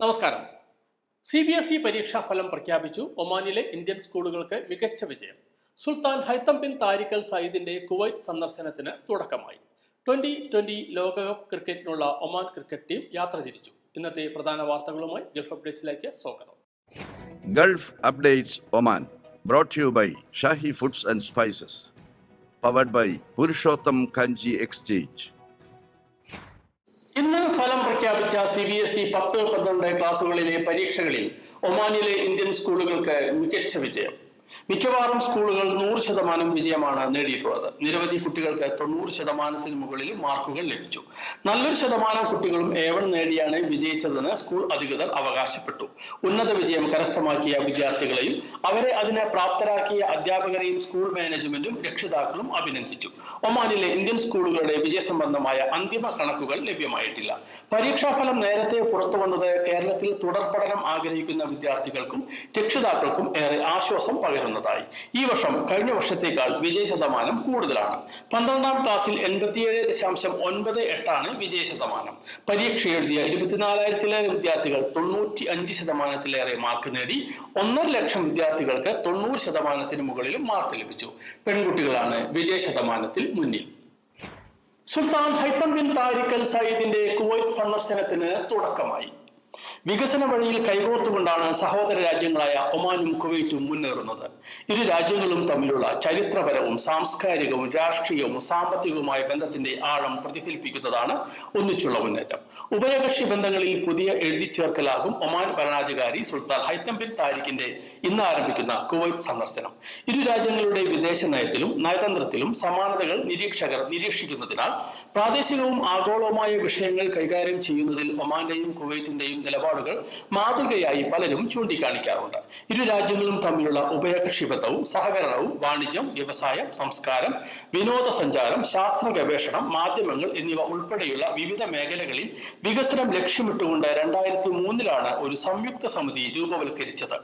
നമസ്കാരം. C B S E പരീക്ഷാ ഫലം പ്രഖ്യാപിച്ചു ഒമാനിലെ ഇന്ത്യൻ സ്കൂളുകൾക്ക് മികച്ച വിജയം. സുൽത്താൻ ഹൈത്തം ബിൻ താരിക്കൽ സയ്യിദിന്റെ കുവൈറ്റ് സന്ദർശനത്തിന് തുടക്കമായി. ട്വന്റി ട്വന്റി ലോകകപ്പ് ക്രിക്കറ്റിനുള്ള ഒമാൻ ക്രിക്കറ്റ് ടീം യാത്ര തിരിച്ചു. ഇന്നത്തെ പ്രധാന വാർത്തകളുമായി ഗൾഫ് അപ്ഡേറ്റ്സിലേക്ക് സ്വാഗതം. Gulf updates Oman by Shahi foods and spices powered by Purushottam Kanji exchange. ഇന്ന് ഫലം പ്രഖ്യാപിച്ച സി ബി എസ് ഇ പത്ത് പന്ത്രണ്ട് ക്ലാസുകളിലെ പരീക്ഷകളിൽ ഒമാനിലെ ഇന്ത്യൻ സ്കൂളുകൾക്ക് മികച്ച വിജയം. മിക്കവാറും സ്കൂളുകൾ നൂറ് ശതമാനം വിജയമാണ് നേടിയിട്ടുള്ളത്. നിരവധി കുട്ടികൾക്ക് തൊണ്ണൂറ് ശതമാനത്തിന് മുകളിൽ മാർക്കുകൾ ലഭിച്ചു. നല്ലൊരു ശതമാനം കുട്ടികളും ഏവൺ നേടിയാണ് വിജയിച്ചതെന്ന് സ്കൂൾ അധികൃതർ അവകാശപ്പെട്ടു. ഉന്നത വിജയം കരസ്ഥമാക്കിയ വിദ്യാർത്ഥികളെയും അവരെ അതിനെ പ്രാപ്തരാക്കിയ അധ്യാപകരെയും സ്കൂൾ മാനേജ്മെന്റും രക്ഷിതാക്കളും അഭിനന്ദിച്ചു. ഒമാനിലെ ഇന്ത്യൻ സ്കൂളുകളുടെ വിജയസംബന്ധമായ അന്തിമ കണക്കുകൾ ലഭ്യമായിട്ടില്ല. പരീക്ഷാഫലം നേരത്തെ പുറത്തു വന്നത് കേരളത്തിൽ തുടർ പഠനം ആഗ്രഹിക്കുന്ന വിദ്യാർത്ഥികൾക്കും രക്ഷിതാക്കൾക്കും ഏറെ ആശ്വാസം പകരുന്നതായി ഈ വർഷം കഴിഞ്ഞ വർഷത്തേക്കാൾ വിജയ ശതമാനം കൂടുതലാണ്. പന്ത്രണ്ടാം ക്ലാസ്സിൽ എൺപത്തിയേഴ് ദശാംശം ഒൻപത് എട്ടാണ് വിജയ ശതമാനം. പരീക്ഷ എഴുതിയ ഇരുപത്തിനാലായിരത്തിലേറെ വിദ്യാർത്ഥികൾ തൊണ്ണൂറ്റി അഞ്ച് ശതമാനത്തിലേറെ മാർക്ക് നേടി ഒന്നര ലക്ഷം വിദ്യാർത്ഥികൾക്ക് തൊണ്ണൂറ് ശതമാനത്തിന് മുകളിലും മാർക്ക് ലഭിച്ചു. പെൺകുട്ടികളാണ് വിജയ ശതമാനത്തിൽ മുന്നിൽ. സുൽത്താൻ ഹൈത്തം ബിൻ താരിഖൽ സയ്യിദിന്റെ കുവൈറ്റ് സന്ദർശനത്തിന് തുടക്കമായി. വികസന വഴിയിൽ കൈകോർത്തുകൊണ്ടാണ് സഹോദര രാജ്യങ്ങളായ ഒമാനും കുവൈറ്റും മുന്നേറുന്നത്. ഇരു രാജ്യങ്ങളും തമ്മിലുള്ള ചരിത്രപരവും സാംസ്കാരികവും രാഷ്ട്രീയവും സാമ്പത്തികവുമായ ബന്ധത്തിന്റെ ആഴം പ്രതിഫലിപ്പിക്കുന്നതാണ് ഒന്നിച്ചുള്ള മുന്നേറ്റം. ഉഭയകക്ഷി ബന്ധങ്ങളിൽ പുതിയ എഴുതി ചേർക്കലാകും ഒമാൻ ഭരണാധികാരി സുൽത്താൻ ഹൈത്തം ബിൻ താരിഖിന്റെ ഇന്ന് ആരംഭിക്കുന്ന കുവൈറ്റ് സന്ദർശനം. ഇരു രാജ്യങ്ങളുടെ വിദേശ നയത്തിലും നയതന്ത്രത്തിലും സമാനതകൾ നിരീക്ഷകർ നിരീക്ഷിക്കുന്നതിനാൽ പ്രാദേശികവും ആഗോളവുമായ വിഷയങ്ങൾ കൈകാര്യം ചെയ്യുന്നതിൽ ഒമാന്റെയും കുവൈറ്റിന്റെയും നിലപാടുകൾ മാതൃകയായി പലരും ചൂണ്ടിക്കാണിക്കാറുണ്ട്. ഇരു രാജ്യങ്ങളും തമ്മിലുള്ള ഉഭയകക്ഷി ബന്ധവും സഹകരണവും വാണിജ്യം വ്യവസായം സംസ്കാരം വിനോദസഞ്ചാരം ശാസ്ത്ര ഗവേഷണം മാധ്യമങ്ങൾ എന്നിവ ഉൾപ്പെടെയുള്ള വിവിധ മേഖലകളിൽ വികസനം ലക്ഷ്യമിട്ടുകൊണ്ട് രണ്ടായിരത്തി മൂന്നിലാണ് ഒരു സംയുക്ത സമിതി രൂപവൽക്കരിച്ചത്.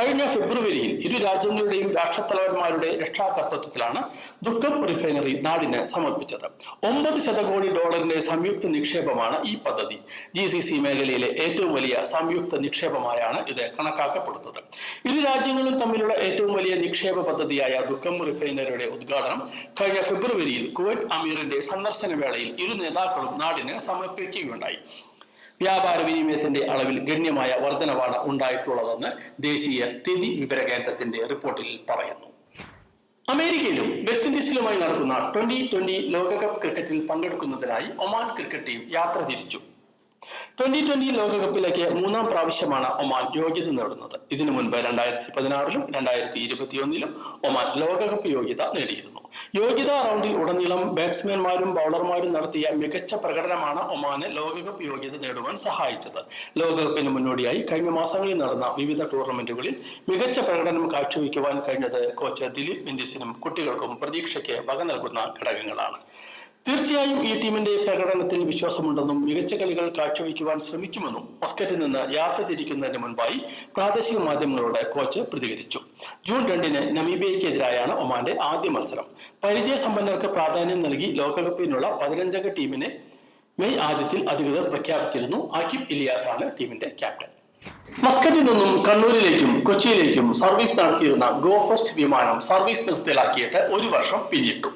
കഴിഞ്ഞ ഫെബ്രുവരിയിൽ ഇരു രാജ്യങ്ങളുടെയും രാഷ്ട്രത്തലവന്മാരുടെ രക്ഷാകർത്തൃത്വത്തിലാണ് ദുഃഖം റിഫൈനറി നാടിന് സമർപ്പിച്ചത്. ഒമ്പത് ശതകോടി ഡോളറിന്റെ സംയുക്ത നിക്ഷേപമാണ് ഈ പദ്ധതി. ജി മേഖലയിലെ ഏറ്റവും വലിയ സംയുക്ത നിക്ഷേപമായാണ് ഇത് കണക്കാക്കപ്പെടുന്നത്. ഇരു രാജ്യങ്ങളും തമ്മിലുള്ള ഏറ്റവും വലിയ നിക്ഷേപ പദ്ധതിയായ ദുഃഖം റിഫൈനറിയുടെ ഉദ്ഘാടനം കഴിഞ്ഞ ഫെബ്രുവരിയിൽ കുവൈറ്റ് അമീറിന്റെ സന്ദർശന വേളയിൽ ഇരു നേതാക്കളും നാടിന് സമർപ്പിക്കുകയുണ്ടായി. വ്യാപാര വിനിമയത്തിന്റെ അളവിൽ ഗണ്യമായ വർധനവാണ് ഉണ്ടായിട്ടുള്ളതെന്ന് ദേശീയ സ്ഥിതി വിവര കേന്ദ്രത്തിന്റെ റിപ്പോർട്ടിൽ പറയുന്നു. അമേരിക്കയിലും വെസ്റ്റ് ഇൻഡീസിലുമായി നടക്കുന്ന ട്വന്റി ട്വന്റി ലോകകപ്പ് ക്രിക്കറ്റിൽ പങ്കെടുക്കുന്നതിനായി ഒമാൻ ക്രിക്കറ്റ് ടീം യാത്ര തിരിച്ചു. ട്വന്റി ട്വന്റി ലോകകപ്പിലേക്ക് മൂന്നാം പ്രാവശ്യമാണ് ഒമാൻ യോഗ്യത നേടുന്നത്. ഇതിനു മുൻപ് രണ്ടായിരത്തി പതിനാറിലും രണ്ടായിരത്തി ഇരുപത്തിയൊന്നിലും ഒമാൻ ലോകകപ്പ് യോഗ്യത നേടിയിരുന്നു. യോഗ്യതാ റൗണ്ടിൽ ഉടനീളം ബാറ്റ്സ്മാൻമാരും ബൗളർമാരും നടത്തിയ മികച്ച പ്രകടനമാണ് ഒമാന് ലോകകപ്പ് യോഗ്യത നേടുവാൻ സഹായിച്ചത്. ലോകകപ്പിന് മുന്നോടിയായി കഴിഞ്ഞ മാസങ്ങളിൽ നടന്ന വിവിധ ടൂർണമെന്റുകളിൽ മികച്ച പ്രകടനം കാഴ്ചവെക്കുവാൻ കഴിഞ്ഞത് കോച്ച് ദിലീപ് മെൻഡിസിനും കുട്ടികൾക്കും പ്രതീക്ഷയ്ക്ക് വക നൽകുന്ന ഘടകങ്ങളാണ്. തീർച്ചയായും ഈ ടീമിന്റെ പ്രകടനത്തിൽ വിശ്വാസമുണ്ടെന്നും മികച്ച കളികൾ കാഴ്ചവെക്കുവാൻ ശ്രമിക്കുമെന്നും മസ്കറ്റിൽ നിന്ന് യാത്ര തിരിക്കുന്നതിന് മുൻപായി പ്രാദേശിക മാധ്യമങ്ങളോട് കോച്ച് പ്രതികരിച്ചു. ജൂൺ രണ്ടിന് നമീബിയയ്ക്കെതിരായാണ് ഒമാന്റെ ആദ്യ മത്സരം. പരിചയ സമ്പന്നർക്ക് പ്രാധാന്യം നൽകി ലോകകപ്പിനുള്ള പതിനഞ്ചംഗ ടീമിനെ മെയ് ആദ്യത്തിൽ അധികൃതർ പ്രഖ്യാപിച്ചിരുന്നു. ആക്കിബ് ഇലിയാസാണ് ടീമിന്റെ ക്യാപ്റ്റൻ. മസ്കറ്റിൽ നിന്നും കണ്ണൂരിലേക്കും കൊച്ചിയിലേക്കും സർവീസ് നടത്തിയിരുന്ന ഗോഫസ്റ്റ് വിമാനം സർവീസ് നിർത്തലാക്കിയിട്ട് ഒരു വർഷം പിന്നിട്ടു.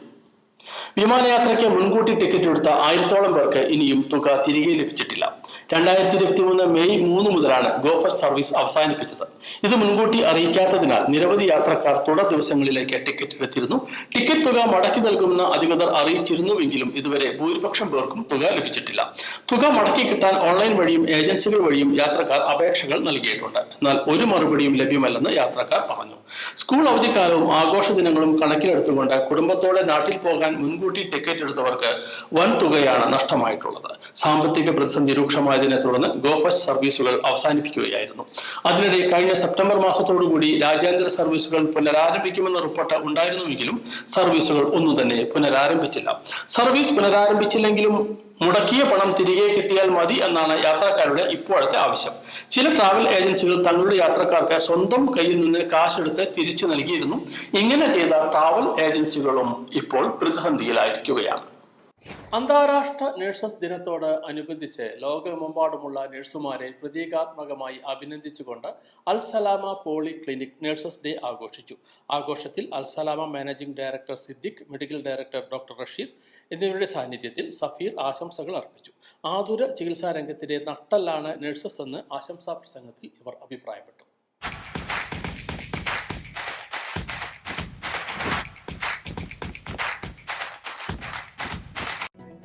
വിമാനയാത്രയ്ക്ക് മുൻകൂട്ടി ടിക്കറ്റ് എടുത്ത ആയിരത്തോളം പേർക്ക് ഇനിയും തുക തിരികെ ലഭിച്ചിട്ടില്ല. രണ്ടായിരത്തി ഇരുപത്തി മൂന്ന് മെയ് മൂന്ന് മുതലാണ് ഗോഫസ്റ്റ് സർവീസ് അവസാനിപ്പിച്ചത്. ഇത് മുൻകൂട്ടി അറിയിക്കാത്തതിനാൽ നിരവധി യാത്രക്കാർ തുടർ ദിവസങ്ങളിലേക്ക് ടിക്കറ്റ് എടുത്തിരുന്നു. ടിക്കറ്റ് തുക മടക്കി നൽകുമെന്ന് അധികൃതർ അറിയിച്ചിരുന്നുവെങ്കിലും ഇതുവരെ ഭൂരിപക്ഷം പേർക്കും തുക ലഭിച്ചിട്ടില്ല. തുക മടക്കി കിട്ടാൻ ഓൺലൈൻ വഴിയും ഏജൻസികൾ വഴിയും യാത്രക്കാർ അപേക്ഷകൾ നൽകിയിട്ടുണ്ട്. എന്നാൽ ഒരു മറുപടിയും ലഭ്യമല്ലെന്ന് യാത്രക്കാർ പറഞ്ഞു. സ്കൂൾ അവധിക്കാലവും ആഘോഷ ദിനങ്ങളും കണക്കിലെടുത്തുകൊണ്ട് കുടുംബത്തോടെ നാട്ടിൽ പോകാൻ മുൻകൂട്ടി ടിക്കറ്റ് എടുത്തവർക്ക് വൻ തുകയാണ് നഷ്ടമായിട്ടുള്ളത്. സാമ്പത്തിക പ്രതിസന്ധി രൂക്ഷമായതിനെ തുടർന്ന് ഗോഫസ്റ്റ് സർവീസുകൾ അവസാനിപ്പിക്കുകയായിരുന്നു. അതിനിടെ കഴിഞ്ഞ സെപ്റ്റംബർ മാസത്തോടുകൂടി രാജ്യാന്തര സർവീസുകൾ പുനരാരംഭിക്കുമെന്ന റിപ്പോർട്ട് ഉണ്ടായിരുന്നുവെങ്കിലും സർവീസുകൾ ഒന്നും തന്നെ പുനരാരംഭിച്ചില്ല. സർവീസ് പുനരാരംഭിച്ചില്ലെങ്കിലും മുടക്കിയ പണം തിരികെ കിട്ടിയാൽ മതി എന്നാണ് യാത്രക്കാരുടെ ഇപ്പോഴത്തെ ആവശ്യം. ചില ട്രാവൽ ഏജൻസികൾ തങ്ങളുടെ യാത്രക്കാർക്ക് സ്വന്തം കയ്യിൽ നിന്ന് കാശെടുത്ത് തിരിച്ചു നൽകിയിരുന്നു. ഇങ്ങനെ ചെയ്ത ട്രാവൽ ഏജൻസികളും ഇപ്പോൾ പ്രതിസന്ധിയിലായിരിക്കുകയാണ്. അന്താരാഷ്ട്ര നഴ്സസ് ദിനത്തോട് അനുബന്ധിച്ച് ലോകമെമ്പാടുമുള്ള നഴ്സുമാരെ പ്രതീകാത്മകമായി അഭിനന്ദിച്ചുകൊണ്ട് Al Salama poly clinic nurses day ആഘോഷിച്ചു. ആഘോഷത്തിൽ Al Salama managing director Siddique medical director doctor Rasheed എന്നിവരുടെ സാന്നിധ്യത്തിൽ സഫീർ ആശംസകൾ അർപ്പിച്ചു. ആതുര ചികിത്സാ രംഗത്തിലെ നട്ടല്ലാണ് നഴ്സസ് എന്ന് ആശംസാ പ്രസംഗത്തിൽ ഇവർ അഭിപ്രായപ്പെട്ടു.